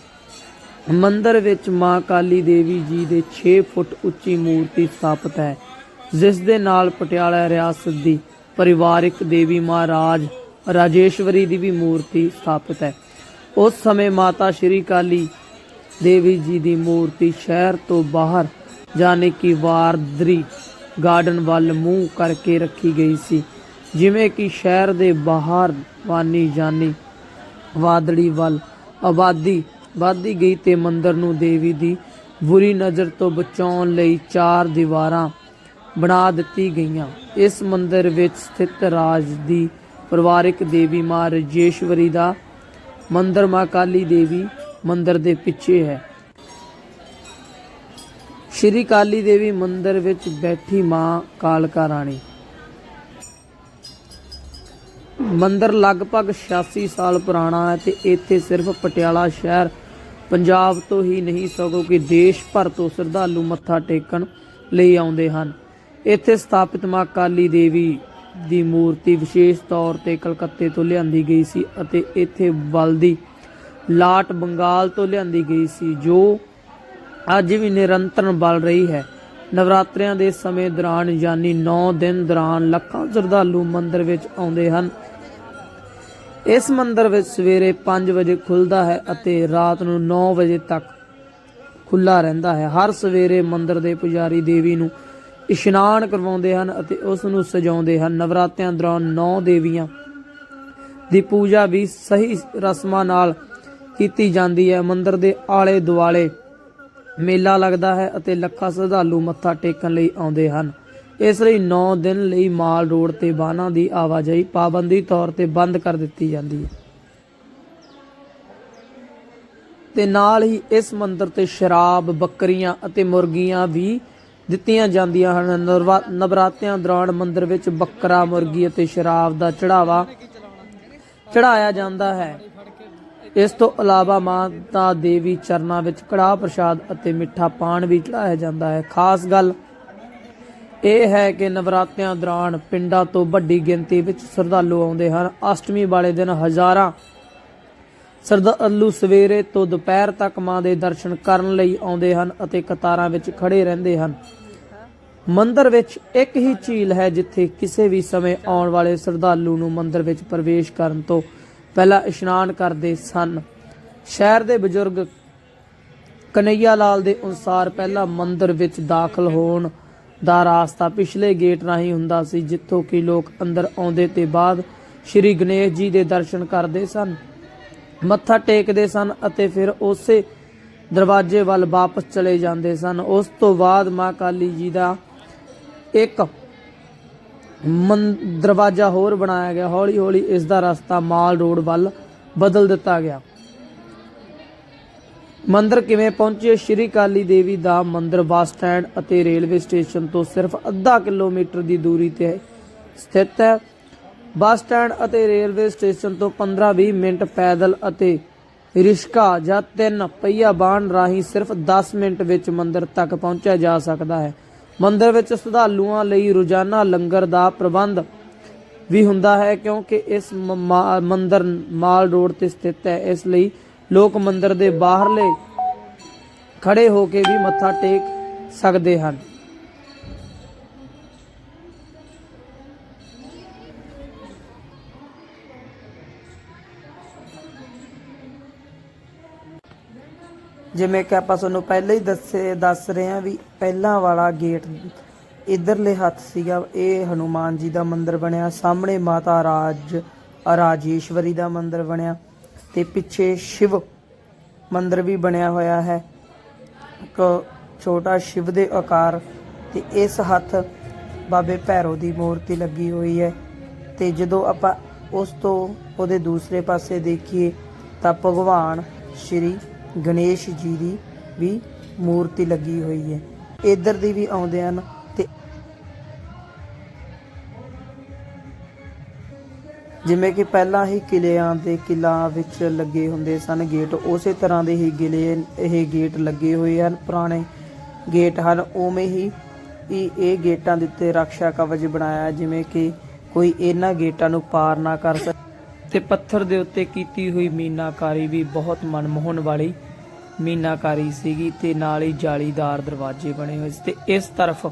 ਮੰਦਰ ਵਿੱਚ ਮਾਂ ਕਾਲੀ ਦੇਵੀ ਜੀ ਦੇ 6 ਫੁੱਟ ਉੱਚੀ ਮੂਰਤੀ ਸਥਾਪਿਤ ਹੈ, ਜਿਸ ਦੇ ਨਾਲ ਪਟਿਆਲਾ ਰਿਆਸਤ ਦੀ ਪਰਿਵਾਰਿਕ ਦੇਵੀ ਮਹਾਰਾਜ ਰਾਜੇਸ਼ਵਰੀ ਦੀ ਵੀ ਮੂਰਤੀ ਸਥਾਪਿਤ ਹੈ। ਉਸ ਸਮੇਂ ਮਾਤਾ ਸ਼੍ਰੀ ਕਾਲੀ ਦੇਵੀ ਜੀ ਦੀ ਮੂਰਤੀ ਸ਼ਹਿਰ ਤੋਂ ਬਾਹਰ ਜਾਣੇ ਕਿ ਵਾਰਦਰੀ ਗਾਰਡਨ ਵੱਲ ਮੂੰਹ ਕਰਕੇ ਰੱਖੀ ਗਈ ਸੀ। ਜਿਵੇਂ ਕਿ ਸ਼ਹਿਰ ਦੇ ਬਾਹਰ ਵਾਨੀ ਜਾਨੀ ਵਾਦੜੀ ਵੱਲ ਆਬਾਦੀ ਵੱਧਦੀ ਗਈ ਤੇ ਮੰਦਰ ਨੂੰ ਦੇਵੀ ਦੀ ਬੁਰੀ ਨਜ਼ਰ ਤੋਂ ਬਚਾਉਣ ਲਈ ਚਾਰ ਦੀਵਾਰਾਂ ਬਣਾ ਦਿੱਤੀ ਗਈਆਂ। ਇਸ ਮੰਦਰ ਵਿੱਚ ਸਥਿਤ ਰਾਜ ਦੀ ਪਰਿਵਾਰਿਕ ਦੇਵੀ ਮਾਂ ਰਜੇਸ਼ਵਰੀ ਦਾ ਮੰਦਰ ਮਾਂ ਕਾਲੀ ਦੇਵੀ ਮੰਦਰ ਦੇ ਪਿੱਛੇ ਹੈ। ਸ਼੍ਰੀ ਕਾਲੀ ਦੇਵੀ ਮੰਦਰ ਵਿੱਚ ਬੈਠੀ ਮਾਂ ਕਾਲਕਾ ਰਾਣੀ। ਮੰਦਰ ਲਗਭਗ 86 ਸਾਲ ਪੁਰਾਣਾ ਹੈ ਤੇ ਇੱਥੇ ਸਿਰਫ ਪਟਿਆਲਾ ਸ਼ਹਿਰ ਪੰਜਾਬ ਤੋਂ ਹੀ ਨਹੀਂ ਸਗੋਂ ਕਿ ਦੇਸ਼ ਭਰ ਤੋਂ ਸ਼ਰਧਾਲੂ ਮੱਥਾ ਟੇਕਣ ਲਈ ਆਉਂਦੇ ਹਨ। ਇੱਥੇ ਸਥਾਪਿਤ ਮਾਂ ਕਾਲੀ ਦੇਵੀ ਦੀ ਮੂਰਤੀ ਵਿਸ਼ੇਸ਼ ਤੌਰ ਤੇ ਕਲਕੱਤੇ ਤੋਂ ਲਿਆਂਦੀ ਗਈ ਸੀ ਅਤੇ ਇੱਥੇ ਬਲਦੀ ਲਾਟ ਬੰਗਾਲ ਤੋਂ ਲਿਆਂਦੀ ਗਈ ਸੀ, ਜੋ ਅੱਜ ਵੀ ਨਿਰੰਤਰ ਬਲ ਰਹੀ ਹੈ। ਨਵਰਾਤਰਿਆਂ ਦੇ ਸਮੇਂ ਦੌਰਾਨ ਯਾਨੀ 9 ਦਿਨ ਦੌਰਾਨ ਲੱਖਾਂ ਸ਼ਰਧਾਲੂ ਮੰਦਿਰ ਵਿੱਚ ਆਉਂਦੇ ਹਨ। ਇਸ ਮੰਦਿਰ ਵਿੱਚ ਸਵੇਰੇ 5 ਵਜੇ ਖੁੱਲਦਾ ਹੈ ਅਤੇ ਰਾਤ ਨੂੰ 9 ਵਜੇ ਤੱਕ ਖੁੱਲਾ ਰਹਿੰਦਾ ਹੈ। ਹਰ ਸਵੇਰੇ ਮੰਦਿਰ ਦੇ ਪੁਜਾਰੀ ਦੇਵੀ ਨੂੰ ਇਸ਼ਨਾਨ ਕਰਵਾਉਂਦੇ ਹਨ ਅਤੇ ਉਸ ਨੂੰ ਸਜਾਉਂਦੇ ਹਨ। ਨਵਰਾਤਿਆਂ ਦੌਰਾਨ 9 ਦੇਵੀਆਂ ਦੀ ਪੂਜਾ ਵੀ ਸਹੀ ਰਸਮਾਂ ਨਾਲ ਕੀਤੀ ਜਾਂਦੀ ਹੈ। ਮੰਦਿਰ ਦੇ ਆਲੇ ਦੁਆਲੇ ਮੇਲਾ ਲੱਗਦਾ ਹੈ ਅਤੇ ਲੱਖਾਂ ਸ਼ਰਧਾਲੂ ਮੱਥਾ ਟੇਕਣ ਲਈ ਆਉਂਦੇ ਹਨ। ਇਸ ਲਈ 9 ਦਿਨ ਲਈ ਮਾਲ ਰੋਡ ਤੇ ਵਾਹਨਾਂ ਦੀ ਆਵਾਜਾਈ ਪਾਬੰਦੀ ਤੌਰ ਤੇ ਬੰਦ ਕਰ ਦਿੱਤੀ ਜਾਂਦੀ ਹੈ। ਤੇ ਨਾਲ ਹੀ ਇਸ ਮੰਦਰ ਤੇ ਸ਼ਰਾਬ, ਬੱਕਰੀਆਂ ਅਤੇ ਮੁਰਗੀਆਂ ਵੀ ਦਿੱਤੀਆਂ ਜਾਂਦੀਆਂ ਹਨ। ਨਰਵਾ- ਨਵਰਾਤਿਆਂ ਦੌਰਾਨ ਮੰਦਿਰ ਵਿੱਚ ਬੱਕਰਾ, ਮੁਰਗੀ ਅਤੇ ਸ਼ਰਾਬ ਦਾ ਚੜਾਵਾ ਚੜਾਇਆ ਜਾਂਦਾ ਹੈ। ਇਸ ਤੋਂ ਇਲਾਵਾ ਮਾਤਾ ਦੇਵੀ ਚਰਨਾਂ ਵਿੱਚ ਕੜਾਹ ਪ੍ਰਸ਼ਾਦ ਅਤੇ ਮਿੱਠਾ ਪਾਨ ਵੀ ਚੜਾਇਆ ਜਾਂਦਾ ਹੈ। ਖਾਸ ਗੱਲ ਇਹ ਹੈ ਕਿ ਨਵਰਾਤਿਆਂ ਦੌਰਾਨ ਪਿੰਡਾਂ ਤੋਂ ਵੱਡੀ ਗਿਣਤੀ ਵਿੱਚ ਸ਼ਰਧਾਲੂ ਆਉਂਦੇ ਹਨ। ਅਸ਼ਟਮੀ ਵਾਲੇ ਦਿਨ ਹਜ਼ਾਰਾਂ ਸ਼ਰਧਾਲੂ ਸਵੇਰੇ ਤੋਂ ਦੁਪਹਿਰ ਤੱਕ ਮਾਂ ਦੇ ਦਰਸ਼ਨ ਕਰਨ ਲਈ ਆਉਂਦੇ ਹਨ ਅਤੇ ਕਤਾਰਾਂ ਵਿੱਚ ਖੜੇ ਰਹਿੰਦੇ ਹਨ। ਮੰਦਰ ਵਿੱਚ ਇੱਕ ਹੀ ਝੀਲ ਹੈ ਜਿੱਥੇ ਕਿਸੇ ਵੀ ਸਮੇਂ ਆਉਣ ਵਾਲੇ ਸ਼ਰਧਾਲੂ ਨੂੰ ਮੰਦਰ ਵਿੱਚ ਪ੍ਰਵੇਸ਼ ਕਰਨ ਤੋਂ ਪਹਿਲਾਂ ਇਸ਼ਨਾਨ ਕਰਦੇ ਸਨ। ਸ਼ਹਿਰ ਦੇ ਬਜ਼ੁਰਗ ਕਨਈਆ ਲਾਲ ਦੇ ਅਨੁਸਾਰ ਪਹਿਲਾਂ ਮੰਦਿਰ ਵਿੱਚ ਦਾਖਲ ਹੋਣ ਦਾ ਰਾਸਤਾ ਪਿਛਲੇ ਗੇਟ ਰਾਹੀਂ ਹੁੰਦਾ ਸੀ, ਜਿੱਥੋਂ ਕਿ ਲੋਕ ਅੰਦਰ ਆਉਂਦੇ ਤੇ ਬਾਅਦ ਸ਼੍ਰੀ ਗਣੇਸ਼ ਜੀ ਦੇ ਦਰਸ਼ਨ ਕਰਦੇ ਸਨ। ਮੱਥਾ ਟੇਕਦੇ ਸਨ ਅਤੇ ਫਿਰ ਉਸੇ ਦਰਵਾਜ਼ੇ ਵੱਲ ਵਾਪਸ ਚਲੇ ਜਾਂਦੇ ਸਨ। ਉਸ ਤੋਂ ਬਾਅਦ ਮਾਂ ਕਾਲੀ ਜੀ ਦਾ ਇੱਕ ਮੰ ਦਰਵਾਜ਼ਾ ਹੋਰ ਬਣਾਇਆ ਗਿਆ। ਹੌਲੀ ਹੌਲੀ ਇਸ ਦਾ ਰਸਤਾ ਮਾਲ ਰੋਡ ਵੱਲ ਬਦਲ ਦਿੱਤਾ ਗਿਆ। ਮੰਦਰ ਕਿਵੇਂ ਪਹੁੰਚੇ? ਸ਼੍ਰੀ ਕਾਲੀ ਦੇਵੀ ਦਾ ਮੰਦਰ ਬੱਸ ਸਟੈਂਡ ਅਤੇ ਰੇਲਵੇ ਸਟੇਸ਼ਨ ਤੋਂ ਸਿਰਫ ਅੱਧਾ ਕਿਲੋਮੀਟਰ ਦੀ ਦੂਰੀ ਤੇ ਸਥਿਤ ਹੈ। ਬੱਸ ਸਟੈਂਡ ਅਤੇ ਰੇਲਵੇ ਸਟੇਸ਼ਨ ਤੋਂ 15-20 ਮਿੰਟ ਪੈਦਲ ਅਤੇ ਰਿਸ਼ਕਾ ਜਾਂ ਤਿੰਨ ਪਹੀਆ ਵਾਹਨ ਰਾਹੀਂ ਸਿਰਫ 10 ਮਿੰਟ ਵਿੱਚ ਮੰਦਰ ਤੱਕ ਪਹੁੰਚਿਆ ਜਾ ਸਕਦਾ ਹੈ। ਮੰਦਰ ਵਿੱਚ ਸ਼ਰਧਾਲੂਆਂ ਲਈ ਰੋਜ਼ਾਨਾ ਲੰਗਰ ਦਾ ਪ੍ਰਬੰਧ ਵੀ ਹੁੰਦਾ ਹੈ, ਕਿਉਂਕਿ ਇਸ ਮ- ਮਾ- ਮੰਦਿਰ ਮਾਲ ਰੋਡ ਤੇ ਸਥਿਤ ਹੈ। ਇਸ ਲਈ ਲੋਕ ਮੰਦਰ ਦੇ ਬਾਹਰਲੇ ਖੜੇ ਹੋ ਕੇ ਵੀ ਮੱਥਾ ਟੇਕ ਸਕਦੇ ਹਨ। ਜਿਵੇਂ ਕਿ ਆਪਾਂ ਤੁਹਾਨੂੰ ਪਹਿਲਾਂ ਹੀ ਦੱਸੇ, ਦੱਸ ਰਹੇ ਹਾਂ ਵੀ ਪਹਿਲਾਂ ਵਾਲਾ ਗੇਟ ਇਧਰਲੇ ਹੱਥ ਸੀਗਾ, ਇਹ ਹਨੂਮਾਨ ਜੀ ਦਾ ਮੰਦਿਰ ਬਣਿਆ, ਸਾਹਮਣੇ ਮਾਤਾ ਰਾਜ, ਰਾਜੇਸ਼ਵਰੀ ਦਾ ਮੰਦਿਰ ਬਣਿਆ ਤੇ ਪਿੱਛੇ ਸ਼ਿਵ ਮੰਦਿਰ ਵੀ ਬਣਿਆ ਹੋਇਆ ਹੈ। ਇੱਕ ਛੋਟਾ ਸ਼ਿਵ ਦੇ ਆਕਾਰ ਤੇ ਇਸ ਹੱਥ ਬਾਬੇ ਭੈਰੋ ਦੀ ਮੂਰਤੀ ਲੱਗੀ ਹੋਈ ਹੈ ਤੇ ਜਦੋਂ ਆਪਾਂ ਉਸ ਤੋਂ ਉਹਦੇ ਦੂਸਰੇ ਪਾਸੇ ਦੇਖੀਏ ਤਾਂ ਭਗਵਾਨ ਸ਼੍ਰੀ ਗਣੇਸ਼ ਜੀ ਦੀ ਵੀ ਮੂਰਤੀ ਲੱਗੀ ਹੋਈ ਹੈ। ਇੱਧਰ ਦੀ ਵੀ ਆਉਂਦੇ ਹਨ ਤੇ ਜਿਵੇਂ ਕਿ ਪਹਿਲਾਂ ਹੀ ਕਿਲਿਆਂ ਦੇ ਕਿਲਾ ਵਿੱਚ ਲੱਗੇ ਹੁੰਦੇ ਸਨ ਗੇਟ, ਉਸੇ ਤਰ੍ਹਾਂ ਦੇ ਹੀ ਗਿਲੇ ਇਹ ਗੇਟ ਲੱਗੇ ਹੋਏ ਹਨ, ਪੁਰਾਣੇ ਗੇਟ ਹਨ। ਉਵੇਂ ਹੀ ਇਹ ਇਹ ਗੇਟਾਂ ਦੇ ਉੱਤੇ ਰੱਖਿਆ ਕਵਚ ਬਣਾਇਆ, ਜਿਵੇਂ ਕਿ ਕੋਈ ਇਹਨਾਂ ਗੇਟਾਂ ਨੂੰ ਪਾਰ ਨਾ ਕਰ ਸਕੇ। ਤੇ ਪੱਥਰ ਦੇ ਉੱਤੇ ਕੀਤੀ ਹੋਈ ਮੀਨਾਕਾਰੀ ਵੀ ਬਹੁਤ ਮਨਮੋਹਨ ਵਾਲੀ ਮੀਨਾਕਾਰੀ ਸੀਗੀ ਤੇ ਨਾਲ ਹੀ ਜਾਲੀਦਾਰ ਦਰਵਾਜ਼ੇ ਬਣੇ ਹੋਏ ਸੀ ਤੇ ਇਸ ਤਰਫ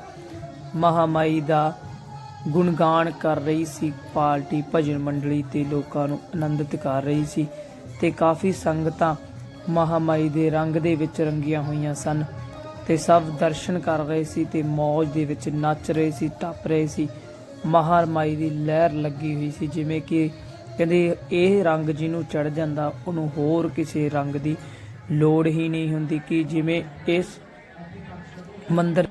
ਮਹਾਮਾਈ ਦਾ ਗੁਣਗਾਨ ਕਰ ਰਹੀ ਸੀ ਪਾਰਟੀ ਭਜਨ ਮੰਡਲੀ ਤੇ ਲੋਕਾਂ ਨੂੰ ਆਨੰਦਿਤ ਕਰ ਰਹੀ ਸੀ ਤੇ ਕਾਫੀ ਸੰਗਤਾਂ ਮਹਾਮਾਈ ਦੇ ਰੰਗ ਦੇ ਵਿੱਚ ਰੰਗੀਆਂ ਹੋਈਆਂ ਸਨ ਤੇ ਸਭ ਦਰਸ਼ਨ ਕਰ ਰਹੇ ਸੀ ਤੇ ਮੌਜ ਦੇ ਵਿੱਚ ਨੱਚ ਰਹੇ ਸੀ, ਟੱਪ ਰਹੇ ਸੀ। ਮਹਾਮਾਈ ਦੀ ਲਹਿਰ ਲੱਗੀ ਹੋਈ ਸੀ, ਜਿਵੇਂ ਕਿ ਕਹਿੰਦੇ ਇਹ ਰੰਗ ਜਿਹਨੂੰ ਚੜ ਜਾਂਦਾ, ਉਹਨੂੰ ਹੋਰ ਕਿਸੇ ਰੰਗ ਦੀ ਲੋੜ ਹੀ ਨਹੀਂ ਹੁੰਦੀ ਕਿ ਜਿਵੇਂ ਇਸ ਮੰਦਿਰ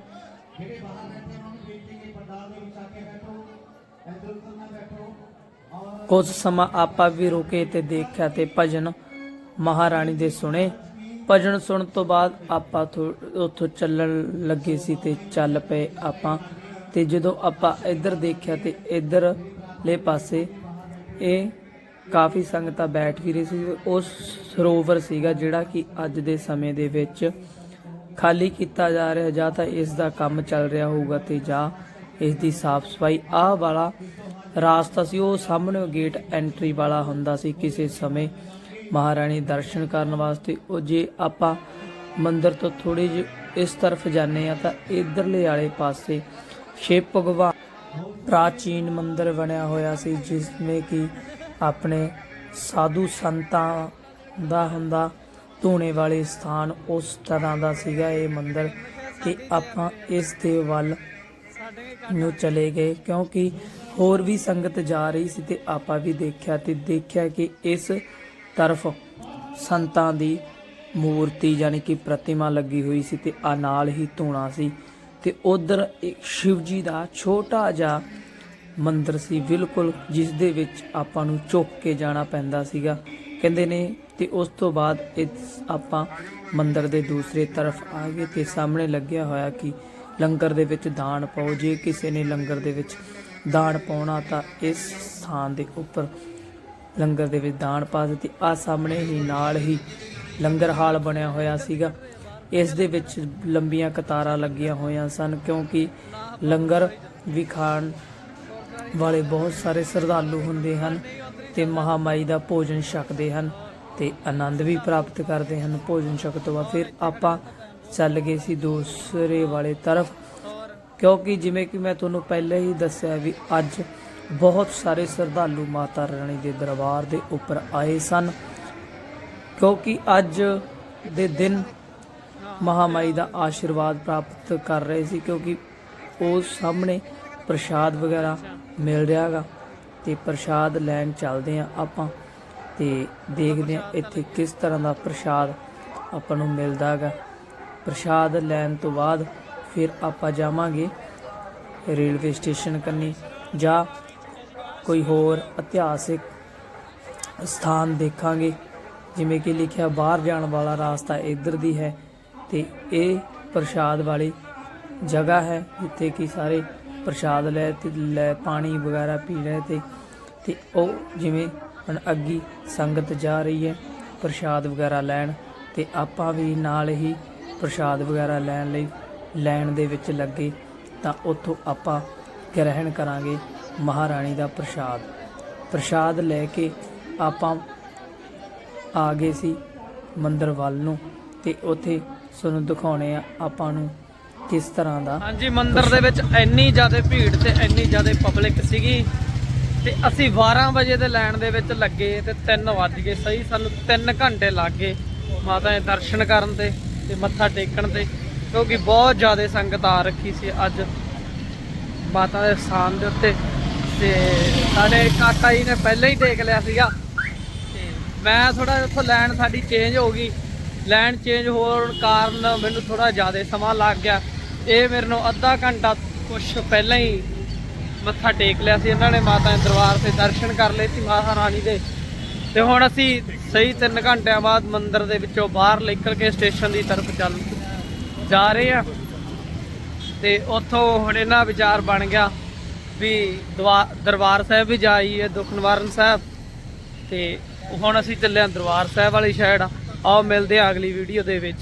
ਕੁਝ ਸਮਾਂ ਆਪਾਂ ਵੀ ਰੁਕੇ ਤੇ ਦੇਖਿਆ ਤੇ ਭਜਨ ਮਹਾਰਾਣੀ ਦੇ ਸੁਣੇ। ਭਜਨ ਸੁਣਨ ਤੋਂ ਬਾਅਦ ਆਪਾਂ ਥੋ- ਉੱਥੋਂ ਚੱਲਣ ਲੱਗੇ ਸੀ ਤੇ ਚੱਲ ਪਏ ਆਪਾਂ। ਤੇ ਜਦੋਂ ਆਪਾਂ ਇੱਧਰ ਦੇਖਿਆ ਤੇ ਇੱਧਰਲੇ ਪਾਸੇ ਇਹ ਕਾਫੀ ਸੰਗਤਾਂ ਬੈਠ ਵੀ ਰਹੀ ਸੀ। ਉਹ ਸਰੋਵਰ ਸੀਗਾ ਜਿਹੜਾ ਕਿ ਅੱਜ ਦੇ ਸਮੇਂ ਦੇ ਵਿੱਚ ਖਾਲੀ ਕੀਤਾ ਜਾ ਰਿਹਾ, ਜਾਂ ਤਾਂ ਇਸ ਦਾ ਕੰਮ ਚੱਲ ਰਿਹਾ ਹੋਊਗਾ ਤੇ ਜਾਂ ਇਸ ਦੀ ਸਾਫ਼ ਸਫ਼ਾਈ ਆਹ ਵਾਲਾ ਰਾਸਤਾ ਸੀ, ਉਹ ਸਾਹਮਣੇ ਗੇਟ ਐਂਟਰੀ ਵਾਲਾ ਹੁੰਦਾ ਸੀ ਕਿਸੇ ਸਮੇਂ ਮਹਾਰਾਣੀ ਦਰਸ਼ਨ ਕਰਨ ਵਾਸਤੇ। ਉਹ ਜੇ ਆਪਾਂ ਮੰਦਿਰ ਤੋਂ ਥੋੜੀ ਜਿਹੀ ਇਸ ਤਰਫ ਜਾਂਦੇ ਆ ਤਾਂ ਇਧਰਲੇ ਵਾਲੇ ਪਾਸੇ ਸ਼ਿਵ ਭਗਵਾਨ ਪ੍ਰਾਚੀਨ ਮੰਦਿਰ ਬਣਿਆ ਹੋਇਆ ਸੀ ਜਿਸ ਨੇ ਕਿ ਆਪਣੇ ਸਾਧੂ ਸੰਤਾਂ ਦਾ ਹੁੰਦਾ ਧੂਣੇ ਵਾਲੇ ਸਥਾਨ ਉਸ ਤਰ੍ਹਾਂ ਦਾ ਸੀਗਾ ਇਹ ਮੰਦਿਰ ਕਿ ਆਪਾਂ ਇਸ ਦੇ ਵੱਲ ਨੂੰ ਚਲੇ ਗਏ, ਕਿਉਂਕਿ ਹੋਰ ਵੀ ਸੰਗਤ ਜਾ ਰਹੀ ਸੀ ਤੇ ਆਪਾਂ ਵੀ ਦੇਖਿਆ ਤੇ ਦੇਖਿਆ ਕਿ ਇਸ ਤਰਫ ਸੰਤਾਂ ਦੀ ਮੂਰਤੀ ਯਾਨੀ ਕਿ ਪ੍ਰਤਿਮਾ ਲੱਗੀ ਹੋਈ ਸੀ ਤੇ ਆ ਨਾਲ ਹੀ ਧੂਣਾ ਸੀ। ਤੇ ਉਧਰ ਇੱਕ ਸ਼ਿਵ ਜੀ ਦਾ ਛੋਟਾ ਜਿਹਾ ਮੰਦਿਰ ਸੀ, ਬਿਲਕੁਲ ਜਿਸ ਦੇ ਵਿੱਚ ਆਪਾਂ ਨੂੰ ਝੁੱਕ ਕੇ ਜਾਣਾ ਪੈਂਦਾ ਸੀਗਾ। ਕਹਿੰਦੇ ਨੇ, ਤੇ ਉਸ ਤੋਂ ਬਾਅਦ ਇਸ ਆਪਾਂ ਮੰਦਿਰ ਦੇ ਦੂਸਰੇ ਤਰਫ ਆ ਗਏ ਤੇ ਸਾਹਮਣੇ ਲੱਗਿਆ ਹੋਇਆ ਕਿ ਲੰਗਰ ਦੇ ਵਿੱਚ ਦਾਨ ਪਾਓ। ਜੇ ਕਿਸੇ ਨੇ ਲੰਗਰ ਦੇ ਵਿੱਚ ਦਾਨ ਪਾਉਣਾ ਤਾਂ ਇਸ ਸਥਾਨ ਦੇ ਉੱਪਰ ਲੰਗਰ ਦੇ ਵਿੱਚ ਦਾਨ ਪਾ ਦਿੱਤੀ। ਆ ਸਾਹਮਣੇ ਹੀ ਨਾਲ ਹੀ ਲੰਗਰ ਹਾਲ ਬਣਿਆ ਹੋਇਆ ਸੀਗਾ। ਇਸ ਦੇ ਵਿੱਚ ਲੰਬੀਆਂ ਕਤਾਰਾਂ ਲੱਗੀਆਂ ਹੋਈਆਂ ਸਨ, ਕਿਉਂਕਿ ਲੰਗਰ ਵੀ ਖਾਣ ਵਾਲੇ ਬਹੁਤ ਸਾਰੇ ਸ਼ਰਧਾਲੂ ਹੁੰਦੇ ਹਨ ਤੇ ਮਹਾਮਾਈ ਦਾ ਭੋਜਨ ਛਕਦੇ ਹਨ ਤੇ ਆਨੰਦ ਵੀ ਪ੍ਰਾਪਤ ਕਰਦੇ ਹਨ ਭੋਜਨ ਛਕ ਤੋਂ ਬਾਅਦ। ਫਿਰ ਆਪਾਂ ਚੱਲ ਗਏ ਸੀ ਦੂਸਰੇ ਵਾਲੇ ਤਰਫ, ਕਿਉਂਕਿ ਜਿਵੇਂ ਕਿ ਮੈਂ ਤੁਹਾਨੂੰ ਪਹਿਲਾਂ ਹੀ ਦੱਸਿਆ ਵੀ ਅੱਜ ਬਹੁਤ ਸਾਰੇ ਸ਼ਰਧਾਲੂ ਮਾਤਾ ਰਾਣੀ ਦੇ ਦਰਬਾਰ ਦੇ ਉੱਪਰ ਆਏ ਸਨ, ਕਿਉਂਕਿ ਅੱਜ ਦੇ ਦਿਨ ਮਹਾਮਾਈ ਦਾ ਆਸ਼ੀਰਵਾਦ ਪ੍ਰਾਪਤ ਕਰ ਰਹੇ ਸੀ ਕਿਉਂਕਿ ਉਹ ਸਾਹਮਣੇ ਪ੍ਰਸ਼ਾਦ ਵਗੈਰਾ ਮਿਲ ਰਿਹਾਗਾ ਤੇ ਪ੍ਰਸ਼ਾਦ ਲੈਣ ਚੱਲਦੇ ਆ ਆਪਾਂ ਤੇ ਦੇਖਦੇ ਆ ਇੱਥੇ ਕਿਸ ਤਰ੍ਹਾਂ ਦਾ ਪ੍ਰਸ਼ਾਦ ਆਪਾਂ ਨੂੰ ਮਿਲਦਾ ਹੈਗਾ। ਪ੍ਰਸ਼ਾਦ ਲੈਣ ਤੋਂ ਬਾਅਦ ਫਿਰ ਆਪਾਂ ਜਾਵਾਂਗੇ ਰੇਲਵੇ ਸਟੇਸ਼ਨ ਕੰਨੀ ਜਾਂ ਕੋਈ ਹੋਰ ਇਤਿਹਾਸਿਕ ਸਥਾਨ ਦੇਖਾਂਗੇ। ਜਿਵੇਂ ਕਿ ਲਿਖਿਆ ਬਾਹਰ ਜਾਣ ਵਾਲਾ ਰਾਸਤਾ ਇੱਧਰ ਦੀ ਹੈ। ਤੇ ਇਹ ਪ੍ਰਸ਼ਾਦ ਵਾਲੀ ਜਗ੍ਹਾ ਹੈ, ਜਿੱਥੇ ਕਿ ਸਾਰੇ ਪ੍ਰਸ਼ਾਦ ਲੈ ਤੇ ਲੈ, ਪਾਣੀ ਵਗੈਰਾ ਪੀ ਰਹੇ ਤੇ ਤੇ ਉਹ ਜਿਵੇਂ ਹੁਣ ਅੱਗੀ ਸੰਗਤ ਜਾ ਰਹੀ ਹੈ, ਪ੍ਰਸ਼ਾਦ ਵਗੈਰਾ ਲੈਣ ਤੇ ਆਪਾਂ ਵੀ ਨਾਲ ਹੀ ਪ੍ਰਸ਼ਾਦ ਵਗੈਰਾ ਲੈਣ ਲਈ ਲੈਣ ਦੇ ਵਿੱਚ ਲੱਗੇ, ਤਾਂ ਉੱਥੋਂ ਆਪਾਂ ਗ੍ਰਹਿਣ ਕਰਾਂਗੇ ਮਹਾਰਾਣੀ ਦਾ ਪ੍ਰਸ਼ਾਦ। ਪ੍ਰਸ਼ਾਦ ਲੈ ਕੇ ਆਪਾਂ ਆ ਗਏ ਸੀ ਮੰਦਰ ਵੱਲ ਨੂੰ ਤੇ ਉੱਥੇ ਤੁਹਾਨੂੰ ਦਿਖਾਉਣੇ ਆ ਆਪਾਂ ਨੂੰ ਕਿਸ ਤਰ੍ਹਾਂ ਦਾ। ਹਾਂਜੀ, ਮੰਦਿਰ ਦੇ ਵਿੱਚ ਇੰਨੀ ਜ਼ਿਆਦਾ ਭੀੜ ਤੇ ਇੰਨੀ ਜ਼ਿਆਦਾ ਪਬਲਿਕ ਸੀਗੀ ਤੇ ਅਸੀਂ 12 ਵਜੇ ਦੇ ਲਾਈਨ ਦੇ ਵਿੱਚ ਲੱਗੇ ਤੇ 3 ਵੱਜ ਗਏ ਸਹੀ, ਸਾਨੂੰ 3 ਘੰਟੇ ਲੱਗ ਗਏ ਮਾਤਾ ਦੇ ਦਰਸ਼ਨ ਕਰਨ ਤੇ ਤੇ ਮੱਥਾ ਟੇਕਣ ਤੇ, ਕਿਉਂਕਿ ਬਹੁਤ ਜ਼ਿਆਦਾ ਸੰਗਤ ਆ ਰੱਖੀ ਸੀ ਅੱਜ ਮਾਤਾ ਦੇ ਸਥਾਨ ਦੇ ਉੱਤੇ। ਤੇ ਸਾਡੇ ਕਾਕਾ ਜੀ ਨੇ ਪਹਿਲਾਂ ਹੀ ਟੇਕ ਲਿਆ ਸੀਗਾ। ਤੇ ਮੈਂ ਥੋੜਾ ਉੱਥੋਂ ਲਾਈਨ ਸਾਡੀ ਚੇਂਜ ਹੋ ਗਈ। ਲਾਈਨ ਚੇਂਜ ਹੋਣ ਕਾਰਨ ਮੈਨੂੰ ਥੋੜਾ ਜ਼ਿਆਦਾ ਸਮਾਂ ਲੱਗ ਗਿਆ। ਇਹ ਮੇਰੇ ਨੂੰ ਅੱਧਾ ਘੰਟਾ ਕੁਛ ਪਹਿਲਾਂ ਹੀ ਮੱਥਾ ਟੇਕ ਲਿਆ ਸੀ। ਇਹਨਾਂ ਨੇ ਮਾਤਾ ਦੇ ਦਰਬਾਰ ਤੇ ਦਰਸ਼ਨ ਕਰ ਲਏ ਸੀ ਮਾਤਾ ਰਾਣੀ ਦੇ। ਤੇ ਹੁਣ ਅਸੀਂ ਸਹੀ 3 ਘੰਟਿਆਂ ਬਾਅਦ ਮੰਦਿਰ ਦੇ ਵਿੱਚੋਂ ਬਾਹਰ ਨਿਕਲ ਕੇ ਸਟੇਸ਼ਨ ਦੀ ਤਰਫ ਚੱਲ ਜਾ ਰਹੇ ਆ ਤੇ ਉੱਥੋਂ ਹੁਣ ਇਹਨਾਂ ਵਿਚਾਰ ਬਣ ਗਿਆ ਵੀ ਦਵਾ- ਦਰਬਾਰ ਸਾਹਿਬ ਵੀ ਜਾਈਏ ਦੁੱਖ ਨਿਵਾਰਨ ਸਾਹਿਬ। ਤੇ ਹੁਣ ਅਸੀਂ ਚੱਲੇ ਆਂ ਦਰਬਾਰ ਸਾਹਿਬ ਵਾਲੀ ਸਾਈਡ ਆਓ ਮਿਲਦੇ ਆ ਅਗਲੀ ਵੀਡੀਓ ਦੇ ਵਿੱਚ।